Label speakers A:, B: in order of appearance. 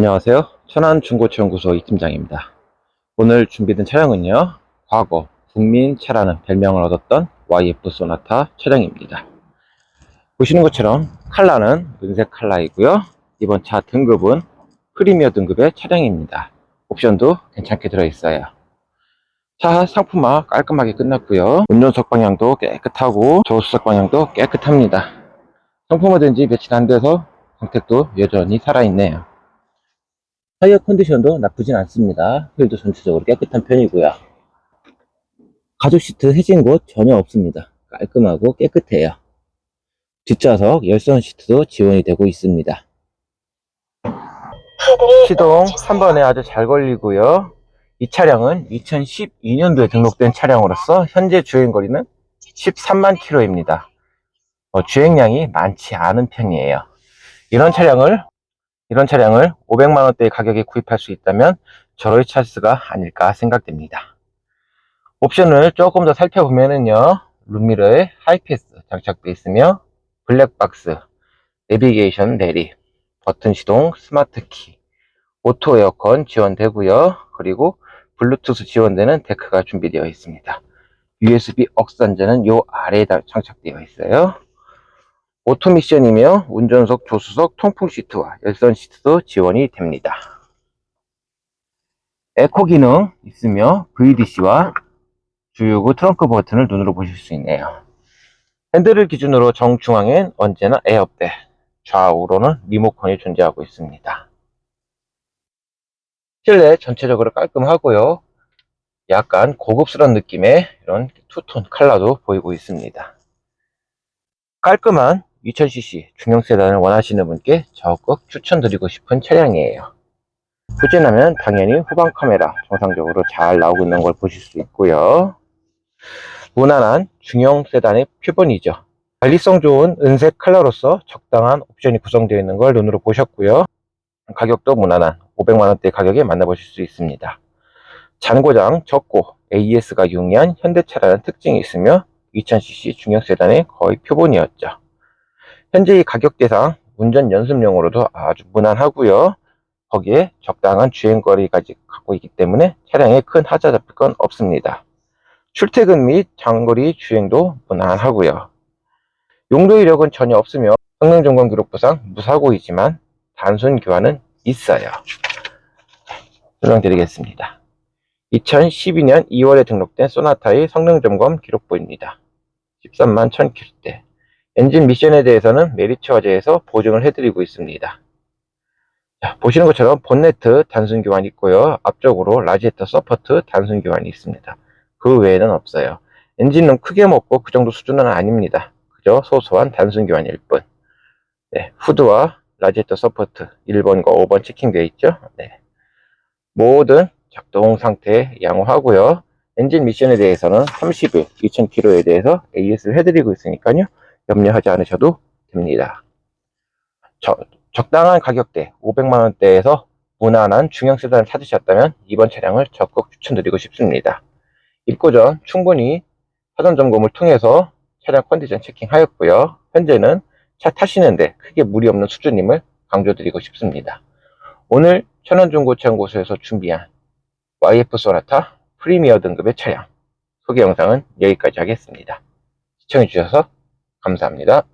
A: 안녕하세요. 천안중고차연구소 이팀장입니다. 오늘 준비된 차량은요, 과거 국민 차라는 별명을 얻었던 YF 소나타 차량입니다. 보시는 것처럼 칼라는 은색 칼라이고요. 이번 차 등급은 프리미어 등급의 차량입니다. 옵션도 괜찮게 들어있어요. 차 상품화 깔끔하게 끝났고요. 운전석 방향도 깨끗하고 조수석 방향도 깨끗합니다. 상품화된 지 며칠 안 돼서 광택도 여전히 살아있네요. 타이어 컨디션도 나쁘진 않습니다. 휠도 전체적으로 깨끗한 편이고요. 가죽 시트 해진 곳 전혀 없습니다. 깔끔하고 깨끗해요. 뒷좌석 열선 시트도 지원이 되고 있습니다. 시동 한 번에 아주 잘 걸리고요. 이 차량은 2012년도에 등록된 차량으로서 현재 주행거리는 13만 킬로입니다. 어, 주행량이 많지 않은 편이에요. 이런 차량을 이런 차량을 500만 원대의 가격에 구입할 수 있다면 저로의 차스가 아닐까 생각됩니다. 옵션을 조금 더 살펴보면은요. 룸미러에 하이패스 장착되어 있으며 블랙박스, 내비게이션 내리, 버튼 시동, 스마트 키, 오토 에어컨 지원되고요. 그리고 블루투스 지원되는 데크가 준비되어 있습니다. USB 억산자는 요 아래에 장착되어 있어요. 오토 미션이며 운전석, 조수석, 통풍 시트와 열선 시트도 지원이 됩니다. 에코 기능 있으며 VDC와 주유구 트렁크 버튼을 눈으로 보실 수 있네요. 핸들을 기준으로 정중앙엔 언제나 에어백, 좌우로는 리모컨이 존재하고 있습니다. 실내 전체적으로 깔끔하고요. 약간 고급스러운 느낌의 이런 투톤 컬러도 보이고 있습니다. 깔끔한 2000cc 중형 세단을 원하시는 분께 적극 추천드리고 싶은 차량이에요. 후진하면 당연히 후방 카메라 정상적으로 잘 나오고 있는 걸 보실 수 있고요. 무난한 중형 세단의 표본이죠. 관리성 좋은 은색 컬러로서 적당한 옵션이 구성되어 있는 걸 눈으로 보셨고요. 가격도 무난한 500만원대 가격에 만나보실 수 있습니다. 잔고장 적고 AS가 용이한 현대차라는 특징이 있으며 2000cc 중형 세단의 거의 표본이었죠. 현재 이 가격 대상 운전 연습용으로도 아주 무난하고요. 거기에 적당한 주행거리까지 갖고 있기 때문에 차량에 큰 하자 잡힐 건 없습니다. 출퇴근 및 장거리 주행도 무난하고요. 용도 이력은 전혀 없으며 성능 점검 기록부상 무사고이지만 단순 교환은 있어요. 설명드리겠습니다. 2012년 2월에 등록된 소나타의 성능 점검 기록부입니다. 13만 1000km대. 엔진 미션에 대해서는 메리츠 화재에서 보증을 해드리고 있습니다. 자, 보시는 것처럼 본네트 단순 교환이 있고요. 앞쪽으로 라지에터 서포트 단순 교환이 있습니다. 그 외에는 없어요. 엔진은 크게 먹고 그 정도 수준은 아닙니다. 그저 소소한 단순 교환일 뿐. 네, 후드와 라지에터 서포트 1번과 5번 체킹되어 있죠. 네. 모든 작동 상태 양호하고요. 엔진 미션에 대해서는 30일 2000km에 대해서 AS를 해드리고 있으니까요. 염려하지 않으셔도 됩니다. 저, 적당한 가격대 500만원대에서 무난한 중형 세단을 찾으셨다면 이번 차량을 적극 추천드리고 싶습니다. 입고 전 충분히 사전 점검을 통해서 차량 컨디션 체킹하였고요. 현재는 차 타시는데 크게 무리 없는 수준임을 강조드리고 싶습니다. 오늘 천원중고차연구소에서 준비한 YF 소나타 프리미어 등급의 차량 소개 영상은 여기까지 하겠습니다. 시청해주셔서 감사합니다.